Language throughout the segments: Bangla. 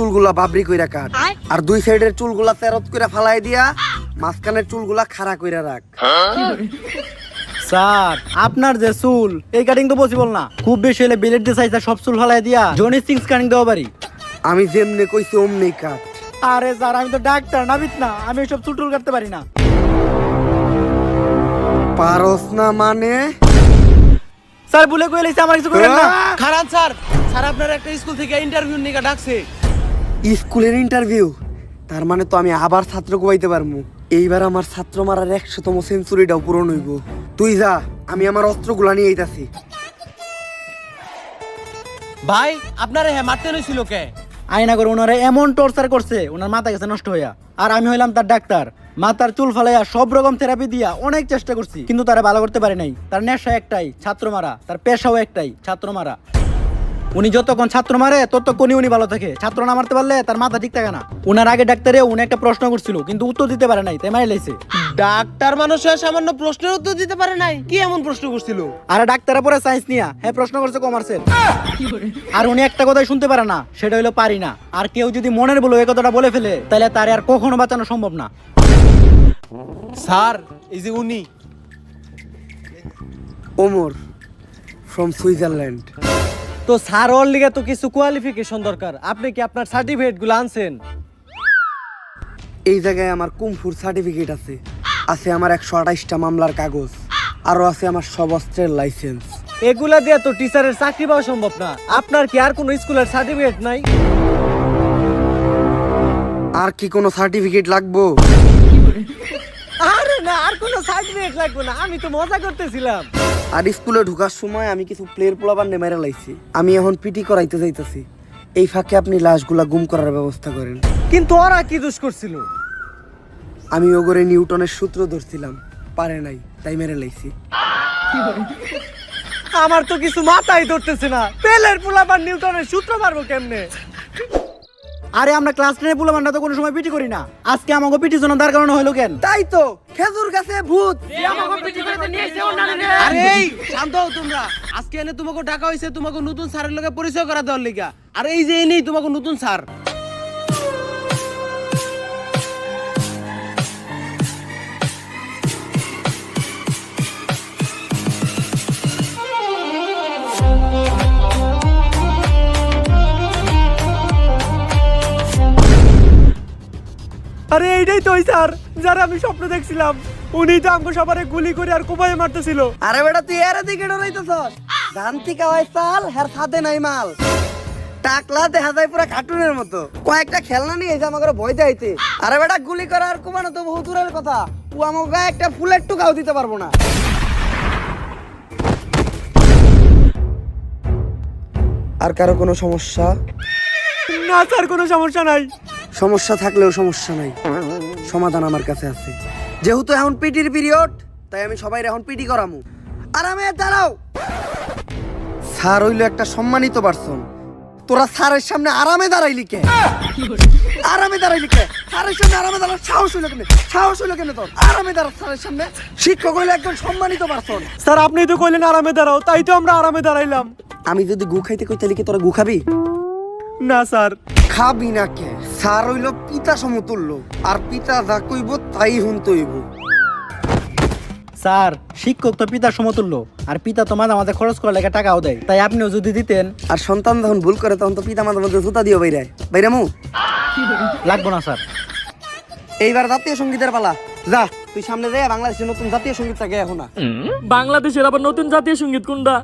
চুলগুলা বাবরি কইরা কাট। আর? দুই সাইডের চুলগুলা তেরত কইরা ফালাই দিয়া মাঝখানের চুলগুলা খাড়া কইরা রাখ। স্যার আপনার যে চুল এই কাটিং তো পসিবল না। খুব বেশি হলে বিলেট দিয়ে সব চুল ফালাই দিয়া। জনি সিক্স কাটিং দেওয়া পারি আমি যেমনে কইছি অমনি কাট। আরে স্যার আমি তো ডাক্তার নাবিত না। আমি সব চুল টুল কাটতে পারি না। পারস না মানে? স্যার ভুলে কয়ে লাইছে আমার কিছু করেন না। আহ! খারান স্যার স্যার আপনার একটা স্কুল থেকে ইন্টারভিউ নিয়ে ডাকছে। স্কুলের ইন্টারভিউ তার মানে তো আমি আবার ছাত্র কোবাইতে পারব এইবার আমার ছাত্র মারার একশোতম সেঞ্চুরিটাও পূরণ হইব। তুই যা আমি আমার অস্ত্রগুলা নিয়ে আইতাছি। ভাই আপনারা হ্যাঁ মারতে নইছিল কে? আয়না করে ওনারা এমন টর্চার করছে ওনার মাথা গেছে নষ্ট হইয়া। আর আমি হইলাম তার ডাক্তার। মাথার চুল ফালাইয়া সব রকম থেরাপি দিয়া অনেক চেষ্টা করছি কিন্তু তারা ভালো করতে পারে নাই। তার নেশা একটাই ছাত্র মারা। তার পেশাও একটাই ছাত্র মারা। উনি যতক্ষণ ছাত্র মারে ততক্ষণই উনি ভালো থাকে। ছাত্র না মারতে পারলে তার মাথা ঠিক থাকে না। উনার আগে ডাক্তারে উনি একটা প্রশ্ন করছিল কিন্তু উত্তর দিতে পারে নাই তাই মারি লাইছে। ডাক্তার মানুষ সামান্য প্রশ্নের উত্তর দিতে পারে নাই? কি এমন প্রশ্ন করছিল? আর ডাক্তারের পরে সায়েন্স নিয়া হ্যাঁ প্রশ্ন করছে কমার্সের আর উনি একটা কথাই শুনতে পারে না সেটা হলো পারি না। আর কেউ যদি মনের বলো এই কথাটা বলে ফেলে তাহলে তার আর কখনো বাঁচানো সম্ভব না। স্যার এই যে উনি। ওমর ফ্রম সুইজারল্যান্ড তো স্যার ওর লিগে তো কিছু কোয়ালিফিকেশন দরকার। আপনি কি আপনার সার্টিফিকেটগুলো আনছেন? এই জায়গায় আমার কুমফুর সার্টিফিকেট আছে। আছে আমার একশো আঠাইশটা মামলার কাগজ। আরও আছে আমার সব অস্ত্রের লাইসেন্স এগুলা দিয়ে তো টিচারের চাকরি পাওয়া সম্ভব না। আপনার কি আর কোনো স্কুলের সার্টিফিকেট নাই? আর কি কোনো সার্টিফিকেট লাগবো? কোনো সার্টিফিকেট লাগবে না আমি তো মজা করতেছিলাম। আর স্কুলে ঢোকার সময় আমি কিছু প্লেয়ার পোলাবার নেমেরে লাইছি। আমি এখন পিটি করাইতে যাইতেছি। এই ফাঁকে আপনি লাশগুলা গুম করার ব্যবস্থা করেন। কিন্তু ওরা কি দোষ করছিল? আমি ওগরে নিউটনের সূত্র ধরছিলাম পারে নাই তাই মেরে লাইছি। আমার তো কিছু মাথায় ধরতেছে না। পেলের পোলাবার নিউটনের সূত্র মারবো কেমনে? আরে আমরা ক্লাস টেনে পুলো আমরা তো কোনো সময় পিটি করি না। আজকে আমাকে পিটি জন্য দাঁড় কারণ হলো কেন? তাই তো খেজুর গাছে ভূত। আরে এই শান্ত হও তোমরা। আজকে এনে তোমাকে ডাকা হইছে তোমাকে নতুন স্যারের লগে পরিচয় করা দেওয়ার লিগা। আর এই যে এনেই তোমাকে নতুন স্যার। আরে এইটাই তো স্যার যারা আমি স্বপ্ন দেখছিলাম। উনি তো আমাকে সবারে গুলি করে আর কোপায় মারতেছিল। আরে বেটা তুই এর দিকে ডরাইতেছস জানতি কাওয়াই চাল হের সাথে নাই মাল। টাকলা দেখা যায় পুরা কার্টুনের মতো। কয়েকটা খেলনা নিয়ে এসে আমাকে ভয় দেখাইতে। আরে বেটা গুলি করার কুমানো তো বহু দূরের কথা। ও আমাকে একটা ফুলের টুকাও দিতে পারব না। আর কারও কোনো সমস্যা? না স্যার কোনো সমস্যা নাই। সমস্যা থাকলেও সমস্যা নাই। সমাধান আমার কাছে আছে। যেহেতু এখন পিটির পিরিয়ড তাই আমি সবাই এখন পিটি করামু। আরামে দাঁড়াও। স্যার হইল একটা সম্মানিত পার্সন তোরা স্যারের সামনে আরামে দাঁড়াইলি কে? আরামে দাঁড়াইলি কে? স্যারের সামনে আরামে দাঁড়ার সাহস হইল কেন সাহস হইল কেন তোর? আরামে দাঁড়া স্যারের সামনে। শিক্ষক হইল একজন সম্মানিত পার্সন স্যার আপনি তো কইলেন আরামে দাঁড়াও তাই তো আমরা আরামে দাঁড়াইলাম। আমি যদি গু খাইতে কই তাহলে কি তোরা গু খাবি? না স্যার। খাবি না কে? স্যার হইল পিতা সমতুল্য। আর পিতা যা কইব তাই হুনতে হইব। স্যার শিক্ষক তো পিতার সমতুল্য। আর পিতা তো মাঝে মাঝে খরচ করার লেগে টাকাও দেয়। তাই আপনিও যদি দিতেন। আর সন্তান যখন ভুল করে তখন তো পিতা মাতার মধ্যে জুতা দিও বাইরে বাইরামু লাগবো না স্যার। এইবার জাতীয় সঙ্গীতের পালা। যা তুই সামনে যাই বাংলাদেশের নতুন জাতীয় সঙ্গীতটা গে এখন না বাংলাদেশের আবার নতুন জাতীয় সংগীত কোনটা?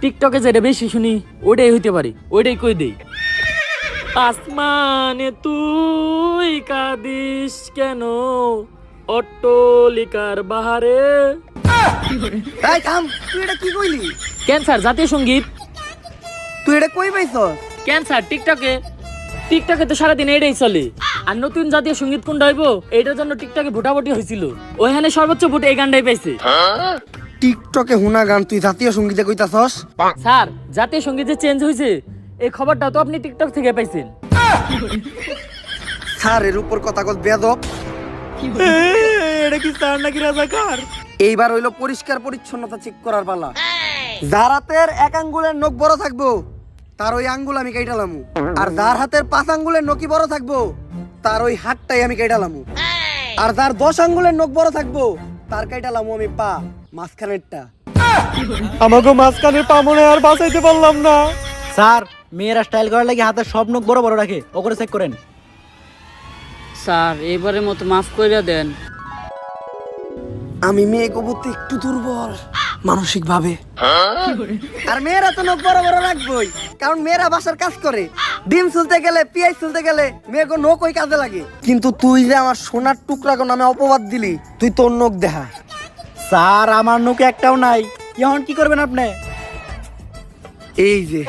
টিকটকে যেটা বেশি শুনি ওইটাই হইতে পারি ওইটাই কই দেই। আসমানে তুই কাদিস কেন? অট্টলিকার বাহারে। এই থাম তুই এটা কি কইলি? ক্যান্সার জাতীয় সংগীত। তুই এটা কই পাইছস? ক্যান্সার টিকটকে। টিকটকে তো সারাদিন এটাই চলে। আর নতুন জাতীয় সংগীত কোনটা হইব? এটার জন্য টিকটকে ভোটাভুটি হয়েছিল ওইখানে সর্বোচ্চ ভোট এই গানটাই পাইছে। টিকটকে হুনা গান তুই জাতীয় সঙ্গীতে কইতাছস? স্যার জাতীয় সংগীত যে চেঞ্জ হয়েছে এই খবরটা তো আপনি টিকটক থেকে পাইছেন। স্যার এর উপর কথা কল বেদব এটা কি স্যার নাকি রাজাকার? এইবার হইল পরিষ্কার পরিচ্ছন্নতা চেক করার পালা। যারাতের এক আঙ্গুলের নখ বড় থাকব তার ওই আঙ্গুল আমি কেটালামু আর যার হাতের পাঁচ আঙ্গুলের নকি বড় থাকব তার ওই হাতটাই আমি কেটালামু আর যার দশ আঙ্গুলের নখ বড় থাকব তার কেটালামু আমি পা। মাঝখানেরটা। আমাকে মাঝখানে পামনে আর বাঁচাইতে পারলাম না। স্যার মেয়েরা স্টাইল করার লাগে হাতের সব নখ বড় বড় রাখে ও করে চেক করেন। স্যার এবারের মতো মাফ করে দেন। আমি মেয়ে কবুতে একটু দুর্বল মানসিক ভাবে আর মেয়েরা তো নখ বড় বড় রাখবই কারণ মেয়েরা বাসার কাজ করে। ডিম চুলতে গেলে পিয়াজ চুলতে গেলে মেয়েকে নখ ওই কাজে লাগে। কিন্তু তুই যে আমার সোনার টুকরা কোন নামে অপবাদ দিলি তুই তোর নখ দেখা। স্যার আমার নখ একটাও নাই। এখন কি করবেন আপনি? এই যে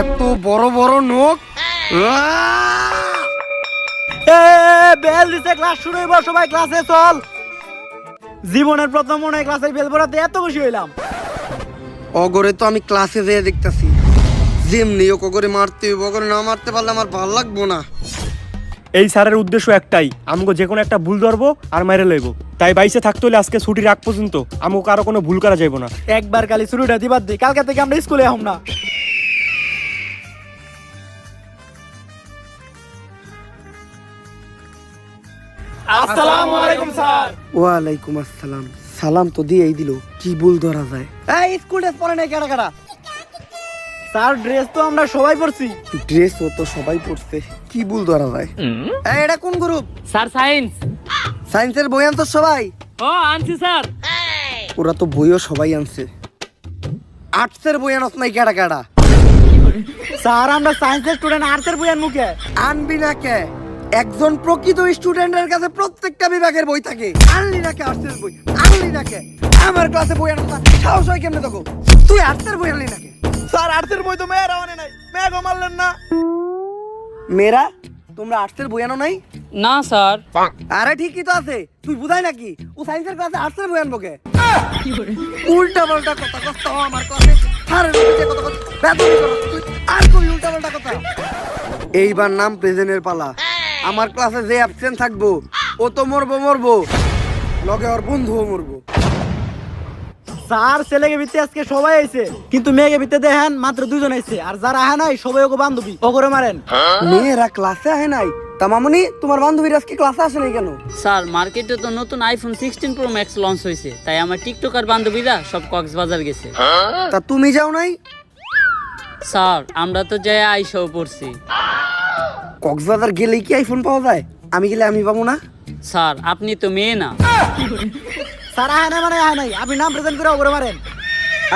এত বড় বড় এ বেল দিছে ক্লাস শুরু হইব সবাই ক্লাসে চল। জীবনের প্রথম মনে হয় ক্লাসের বেল পড়াতে এত খুশি হইলাম। অগরে তো আমি ক্লাসে যেয়ে দেখতাছি। যেমনি ও করে মারতে হইব অগরে না মারতে পারলে আমার ভালো লাগবো না। এই স্যারের উদ্দেশ্য একটাই আমাকে যে কোনো একটা ভুল ধরবো আর মাইরে লইব। তাই বাইসে থাকতে হলে আজকে ছুটির আগ পর্যন্ত আমাকে কারও কোনো ভুল করা যাইব না। একবার খালি শুরুটা দিবার দি কালকে থেকে আমরা স্কুলে আহম না। আসসালামু আলাইকুম স্যার। ওয়ালাইকুম আসসালাম। সালাম তো দিয়েই দিল কি ভুল ধরা যায়? এই স্কুল ড্রেস পরে নাই কেডা কেডা? স্যার ড্রেস তো আমরা সবাই পরছি। ড্রেস ও তো সবাই পড়ছে কি ভুল ধরা যায়? এই এটা কোন গ্রুপ স্যার সায়েন্স সায়েন্সের বই আনতো সবাই? ও আনছি স্যার। ওরা তো বইও সবাই আনছে। আর্টসের বই আনস নাই কেডা কেডা? স্যার আমরা সায়েন্সের স্টুডেন্ট আর্টসের বই আনমু কে? আনবি না কে? একজন প্রকৃত স্টুডেন্টের কাছে প্রত্যেকটা বিভাগের বই থাকে। আনলি না কে আর্টসের বই? আনলি না কে? আমার ক্লাসে বই আনস না। সাহস হয় কেমনে দেখো তুই আর্টসের বই আনলি না কে? স্যার আর্টসের বই তো মেয়েরা আনে নাই। মেয়ে মারলেন না। মেয়েরা তোমরা আর্টসের বই আনো নাই? না স্যার। আরে ঠিকই তো আছে। তুই বুঝাই নাকি? ও সায়েন্সের ক্লাসে আর্টসের বই আনব কে? উল্টা পাল্টা কথা কষ্ট আমার ক্লাসে নিচে কথা আর কই উল্টা পাল্টা কথা? এইবার নাম প্রেজেন্টের পালা। আমার ক্লাসে যে অ্যাবসেন্ট থাকব ও তো মরবো মরবো। লগে ওর বন্ধুও মরবো। স্যার ছেলেকে ভিত্তি আজকে সবাই আইছে কিন্তু মেয়েকে ভিত্তি দেখেন মাত্র দুজন আইছে। আর যারা আহে নাই সবাই ওকে বান্ধবী ও করে মারেন। মেয়েরা ক্লাসে আহে নাই। তা মামনি তোমার বান্ধবীরা আজকে ক্লাসে আসে নাই কেন? স্যার মার্কেটে তো নতুন iPhone sixteen pro max launch হয়েছে তাই আমার টিকটকার বান্ধবীরা সব কক্সবাজার গেছে। তা তুমি যাও নাই? স্যার আমরা তো যাই আইসাও পড়ছি। কক্সবাজার গেলেই কি আইফোন পাওয়া যায়? আমি গেলে আমি পাবো না? স্যার আপনি তো মেয়ে না। স্যার নাই মানে নাই। আপনি নাম প্রেজেন্ট করে ও করে মারেন।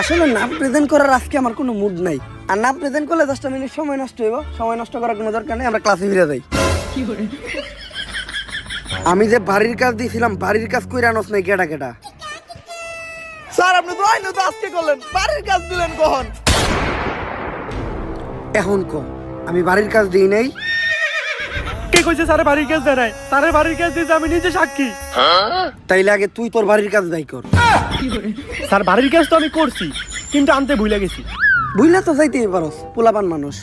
আসলে নাম প্রেজেন্ট করার আজকে আমার কোনো মুড নাই। আর নাম প্রেজেন্ট করলে দশটা মিনিট সময় নষ্ট হইব। সময় নষ্ট করার কোনো দরকার নেই আমরা ক্লাসে ফিরে যাই। আমি যে বাড়ির কাজ দিয়েছিলাম বাড়ির কাজ কইরা আনস নাই কেটা কেটা স্যার আপনি তো আইনো তো আজকে করলেন। বাড়ির কাজ দিলেন কখন? এখন ক আমি বাড়ির কাজ দিই নাই কইছে স্যারে বাড়ির কাজ দেয় নাই? স্যারের বাড়ির কাজ দিয়েছে আমি নিজে সাক্ষী। তাইলে আগে তুই তোর বাড়ির কাজ দায়ী কর। স্যার বাড়ির কাজ তো আমি করছি কিন্তু আনতে ভুলে গেছি। বুঝলে তো যাইতেই পারস পোলাপান মানুষ।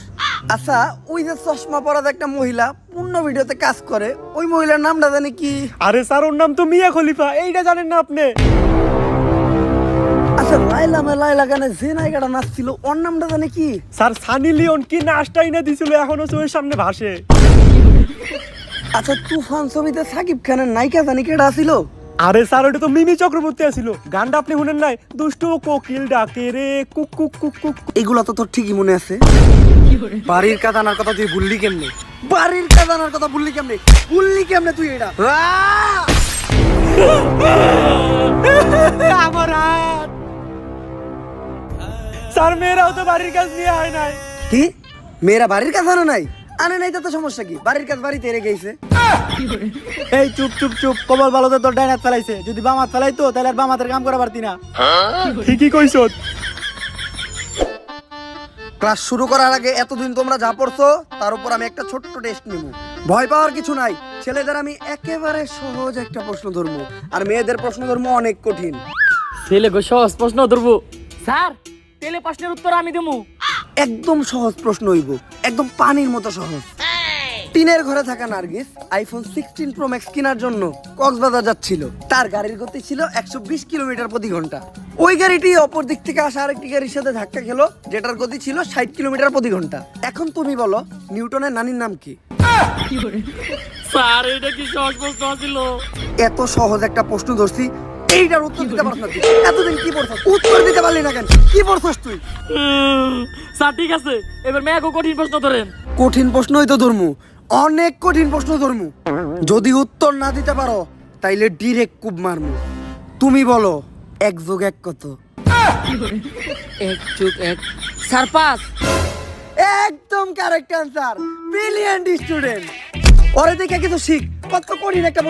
আচ্ছা ওই যে চশমা একটা মহিলা পূর্ণ ভিডিওতে কাজ করে ওই মহিলার নামটা জানি কি? আরে স্যার ওর নাম তো মিয়া খলিফা এইটা জানেন না আপনি? আচ্ছা লাইলা মে লাইলা গানে যে নায়িকাটা নাচছিল ওর নামটা জানি কি? স্যার সানি লিওন কি নাচটাই না দিছিল এখনও চোখের সামনে ভাসে। আচ্ছা তুফান ছবিতে সাকিব খানের নায়িকা জানি ছিল আরে স্যার ওটা তো মিমি চক্রবর্তী আছিল গানটা আপনি শুনেন নাই? দুষ্টু কোকিল ডাকে রে কুক কুক কুক কুক। এগুলা তো তোর ঠিকই মনে আছে। বাড়ির কাজ কথা তুই ভুললি কেমনে? বাড়ির কথা ভুললি কেমনে? ভুললি কেমনে তুই এটা? আমার হাত। স্যার মেয়েরাও তো বাড়ির কাজ নিয়ে আয় নাই। কি? মেয়েরা বাড়ির কাজ আনে নাই? আনে নাই তো সমস্যা কি? বাড়ির কাজ বাড়িতে রেখে গেছে এই চুপ চুপ চুপ কবল ভালোতে তোর ডাইনাত ফেলাইছে। যদি বামাত ফেলাইতো তাহলে আর বামাতের কাম করা পারতি না। ঠিকই কইছ। ক্লাস শুরু করার আগে এতদিন তোমরা যা পড়ছো তার উপর আমি একটা ছোট্ট টেস্ট নিব। ভয় পাওয়ার কিছু নাই। ছেলেদের আমি একেবারে সহজ একটা প্রশ্ন ধরবো। আর মেয়েদের প্রশ্ন ধর্ম অনেক কঠিন। ছেলে গো সহজ প্রশ্ন ধরবো। স্যার তেলে প্রশ্নের উত্তর আমি দেবো। একদম সহজ প্রশ্ন হইব। একদম পানির মতো সহজ। টিনের ঘরে থাকা Nargis iPhone sixteen pro max কেনার জন্য কক্সবাজার যাচ্ছিল। তার গাড়ির গতি ছিল একশো বিশ কিলোমিটার প্রতি ঘণ্টা। ওই গাড়িটি অপর দিক থেকে আসা আরেকটি গাড়ির সাথে ধাক্কা খেলো যেটার গতি ছিল ষাট কিলোমিটার প্রতি ঘণ্টা। এখন তুমি বলো নিউটনের নানির নাম কি? স্যার এটা কি সহজ প্রশ্ন ছিল এত সহজ একটা প্রশ্ন ধরছি এইটার উত্তর দিতে পারছ না তুই। এতদিন কি পড়ছস? উত্তর দিতে পারলি না কেন? কি পড়ছস তুই? স্যার ঠিক আছে। এবার মেয়াকে কঠিন প্রশ্ন ধরেন। কঠিন প্রশ্নই তো ধরমু। অনেক কঠিন প্রশ্ন ধরমু। যদি উত্তর না দিতে পারো তাইলে ডিরেক্ট কুব মারমু। তুমি বলো এক যোগ এক কত? এক চুপ এক। স্যার পাস একদম কারেক্ট অ্যান্সার ব্রিলিয়ান্ট স্টুডেন্ট ওরে দেখে কিছু শিখ। কত কঠিন একটা